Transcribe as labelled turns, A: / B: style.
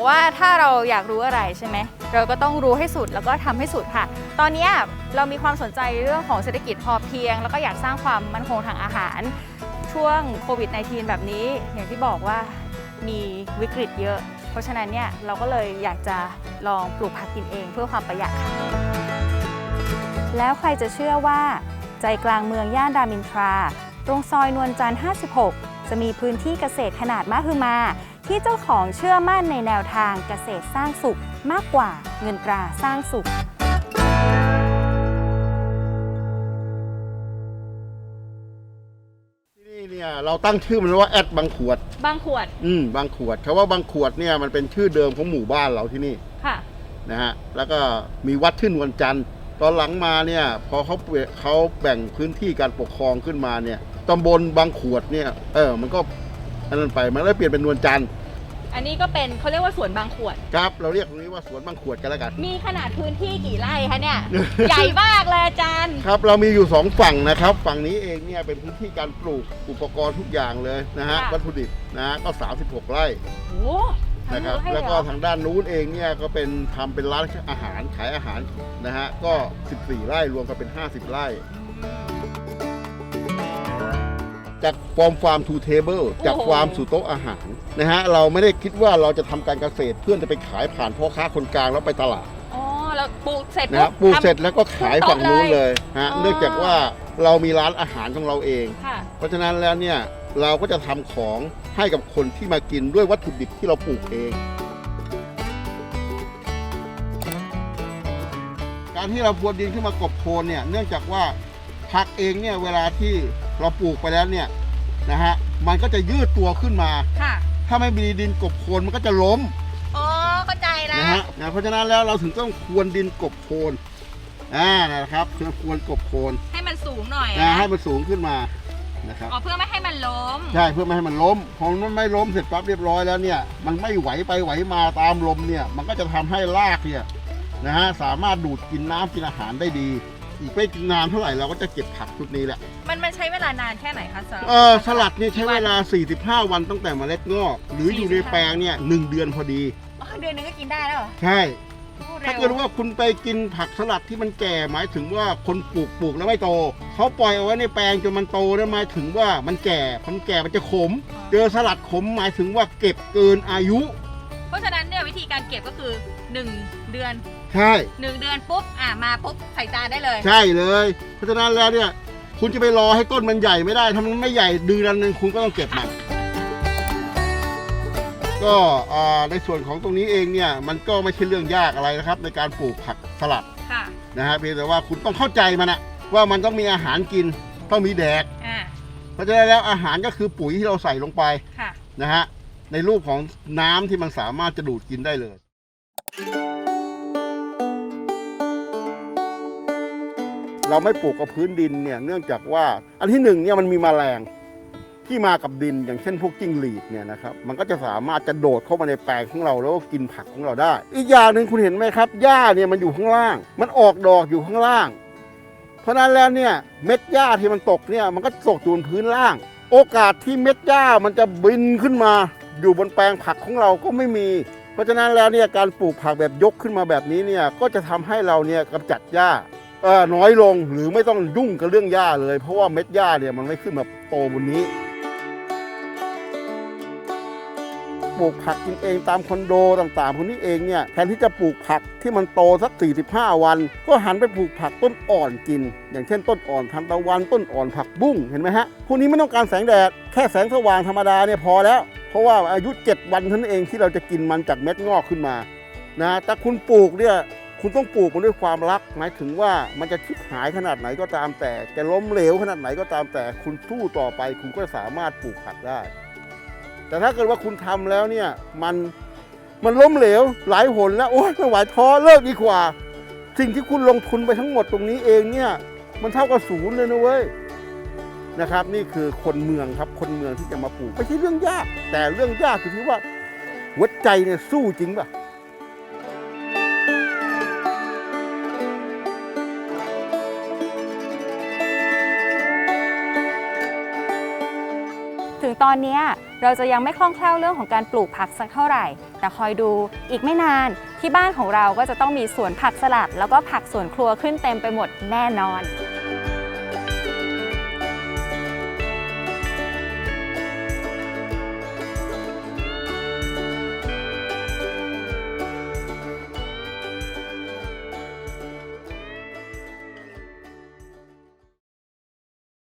A: บอกว่าถ้าเราอยากรู้อะไรใช่ไหมเราก็ต้องรู้ให้สุดแล้วก็ทำให้สุดค่ะ ตอนนี้เรามีความสนใจเรื่องของเศรษฐกิจพอเพียง แล้วก็อยากสร้างความมั่นคงทางอาหาร ช่วงโควิด -19 แบบนี้ อย่างที่บอกว่ามีวิกฤตเยอะ เพราะฉะนั้นเนี่ยเราก็เลยอยากจะลองปลูกผักกินเองเพื่อความประหยัดค่ะ แล้วใครจะเชื่อว่า ใจกลางเมืองย่านรามินทรา ตรงซอยนวลจันทร์ 56 จะมีพื้นที่เกษตรขนาดมหึมา ที่เจ้าของเชื่อมั่นในแนวทางเกษตรสร้างสุขมากกว่าเงินตราสร้างสุข
B: ที่นี่เนี่ยเราตั้งชื่อมันว่าแอดบางขวด
A: บางขวด
B: อืมบางขวดคาว่าบางขวดเนี่ยมันเป็นชื่อเดิมของหมู่บ้านเราที่นี่
A: ค่ะ
B: นะฮะแล้วก็มีวัดชื่อนวลจันทร์ตอนหลังมาเนี่ยพอเขาเปลี่ยนเขาแบ่งพื้นที่การปกครองขึ้นมาเนี่ยตำบลบางขวดเนี่ยเออมันก็อันนั้นไปมันเลยเปลี่ยนเป็นนวลจันทร์
A: อันนี้ก็เป็นเขาเรียกว่าสวนบางขวด
B: ครับเราเรียกตรงนี้ว่าสวนบางขวดกันแล้วกัน
A: มีขนาดพื้นที่กี่ไร่คะเนี่ย ใหญ่มากเลยอาจารย์
B: ครับเรามีอยู่สองฝั่งนะครับ ฝั่งนี้เองเนี่ยเป็นพื้นที่การปลูกอุปกรณ์ทุกอย่างเลยนะฮะ
A: ค่ะ
B: วัตถุดิบนะฮะก็ 36 ไร่
A: โอ้ทำ
B: นะครับ
A: เยอะให้
B: แล้ว
A: เย
B: ก็
A: เหรอ
B: ทางด้านนู้นเองเนี่ยก็เป็นทำเป็นร้านอาหารขายอาหารนะฮะก็ 14 ไร่รวมกันเป็น 50 ไร่ จากฟอร์มฟาร์มทูเทเบิลจากฟาร์มสู่โต๊ะอาหารนะฮะเราไม่ได้คิดว่าเราจะทำการเกษตรเพื่อจะไปขายผ่านพ่อค้าคนกลางแล้วไปตลาด
A: อ๋อแล้วปลูกเสร็จ
B: นะฮะปลูก
A: ทำ
B: เสร็จแล้วก็ขายฝั่งนู้นเลยฮะ
A: อ๋อ
B: เนื่องจากว่าเรามีร้านอาหารของเราเอง
A: ค่ะ
B: เพราะฉะนั้นแล้วเนี่ยเราก็จะทำของให้กับคนที่มากินด้วยวัตถุดิบที่เราปลูกเอง การที่เราพรวนดินขึ้นมากบโคนเนี่ยเนื่องจากว่าผักเองเนี่ยเวลาที่ เราปลูกไปแล้วเนี่ยนะฮะมันก็จะยืดตัวขึ้นมา
A: ค่ะ
B: ถ้าไม่มีดินกบโคนมันก็จะล้ม
A: อ๋อเข้าใจแล้ว
B: นะฮะนะเพราะฉะนั้นแล้วเราถึงต้องควนดินกบโคนอ่านะครับคือควรกบโคน
A: ให้มันสูงหน่อย
B: อ่า
A: นะ
B: ให้มันสูงขึ้นมานะครับ
A: อ๋อเพื่อไม่ให้มันล้ม
B: ใช่เพื่อไม่ให้มันล้มพอมันไม่ล้มเสร็จปั๊บเรียบร้อยแล้วเนี่ย มันไม่ไหวไปไหวมาตามลมเนี่ย มันก็จะทำให้รากเนี่ยนะฮะสามารถดูดกินน้ำกินอาหารได้ดี อีกไม่นานเท่าไหร่เราก็จะเก็บผักชุดนี้แหละ
A: มันมันใช้เวลานานแค่ไหนคะสำหรับ
B: เออสลัดเนี่ยใช้เวลา 45 วันตั้งแต่เมล็ดงอก หรืออยู่ในแปลงเนี่ยหนึ่งเดือนพอดี
A: อ๋อเดือนหนึงก็กินได้แล้วเหรอ
B: ใช่
A: พูด
B: ถ้า
A: เร็ว
B: เกิดว่าคุณไปกินผักสลัดที่มันแก่หมายถึงว่าคนปลูกปลูกแล้วไม่โต เขาปล่อยเอาไว้ในแปลงจนมันโตนั่นหมายถึงว่ามันแก่พอมันแก่มันจะขม เจอสลัดขมหมายถึงว่าเก็บเกินอายุ
A: วิธีการเก็บก็คือ 1 เดือน
B: ใช่
A: 1 เดือนปุ๊บอะมาปุ๊บใส่จานได้เลย
B: ใช่เลย เพราะฉะนั้นแล้วเนี่ย คุณจะไปรอให้ต้นมันใหญ่ไม่ได้ถ้ามันไม่ใหญ่เดือนหนึ่งคุณก็ต้องเก็บมัน ก็อ่าในส่วนของตรงนี้เองเนี่ยมันก็ไม่ใช่เรื่องยากอะไรนะครับ ในการปลูกผักสลัด
A: ค่ะ
B: นะฮะเพียงแต่ว่าคุณต้องเข้าใจมันอะว่ามันต้องมีอาหารกินต้องมีแดก
A: อ่า
B: เพราะฉะนั้นแล้วอาหารก็คือปุ๋ยที่เราใส่ลงไป
A: ค่ะ
B: นะฮะ ในรูปของน้ำที่มันสามารถจะดูดกินได้เลย เราไม่ปลูกกับพื้นดินเนี่ยเนื่องจากว่าอันที่หนึ่งเนี่ยมันมีแมลงที่มากับดินอย่างเช่นพวกจิ้งหรีดเนี่ยนะครับมันก็จะสามารถจะโดดเข้ามาในแปลงของเราแล้วก็กินผักของเราได้ อีกอย่างหนึ่งคุณเห็นไหมครับหญ้าเนี่ยมันอยู่ข้างล่าง มันออกดอกอยู่ข้างล่าง เพราะฉะนั้นแล้วเนี่ยเม็ดหญ้าที่มันตกเนี่ยมันก็ตกอยู่บนพื้นล่าง โอกาสที่เม็ดหญ้ามันจะบินขึ้นมา อยู่บนแปลงผักของเราก็ไม่มี เพราะฉะนั้นแล้วเนี่ยการปลูกผักแบบยกขึ้นมาแบบนี้เนี่ยก็จะทำให้เราเนี่ยกำจัดหญ้าน้อยลงหรือไม่ต้องยุ่งกับเรื่องหญ้าเลย เพราะว่าเม็ดหญ้าเนี่ยมันไม่ขึ้นมาโตบนนี้ปลูกผักกินเองตามคอนโดต่างๆพวกนี้เองเนี่ยแทนที่จะปลูกผักที่มันโตสัก 45 วัน ก็หันไปปลูกผักต้นอ่อนกิน อย่างเช่นต้นอ่อนทันตะวันต้นอ่อนผักบุ้งเห็นไหมฮะพวกนี้ไม่ต้องการแสงแดด แค่แสงสว่างธรรมดาเนี่ยพอแล้ว เพราะว่าอายุ 7 วันเท่านั้นเองที่เราจะกินมันจากเม็ดงอกขึ้นมานะแต่คุณปลูกเนี่ยคุณต้องปลูกมันด้วยความรัก หมายถึงว่ามันจะชิบหายขนาดไหนก็ตามแต่จะล้มเหลวขนาดไหนก็ตามแต่ คุณสู้ต่อไปคุณก็สามารถปลูกผักได้ แต่ถ้าเกิดว่าคุณทำแล้วเนี่ยมันมันล้มเหลวหลายหนแล้วโอ๊ยไม่ไหวท้อเลิกดีกว่า สิ่งที่คุณลงทุนไปทั้งหมดตรงนี้เองเนี่ยมันเท่ากับศูนย์เลยนะเว้ย นะครับ นี่คือคนเมืองครับคนเมืองที่จะมาปลูกไม่ใช่เรื่องยาก แต่เรื่องยากคือที่ว่าหัวใจเนี่ยสู้จริงป่ะ
A: ถึงตอนนี้เราจะยังไม่คล่องแคล่วเรื่องของการปลูกผักสักเท่าไหร่ แต่คอยดูอีกไม่นานที่บ้านของเราก็จะต้องมีสวนผักสลัด แล้วก็ผักสวนครัวขึ้นเต็มไปหมดแน่นอน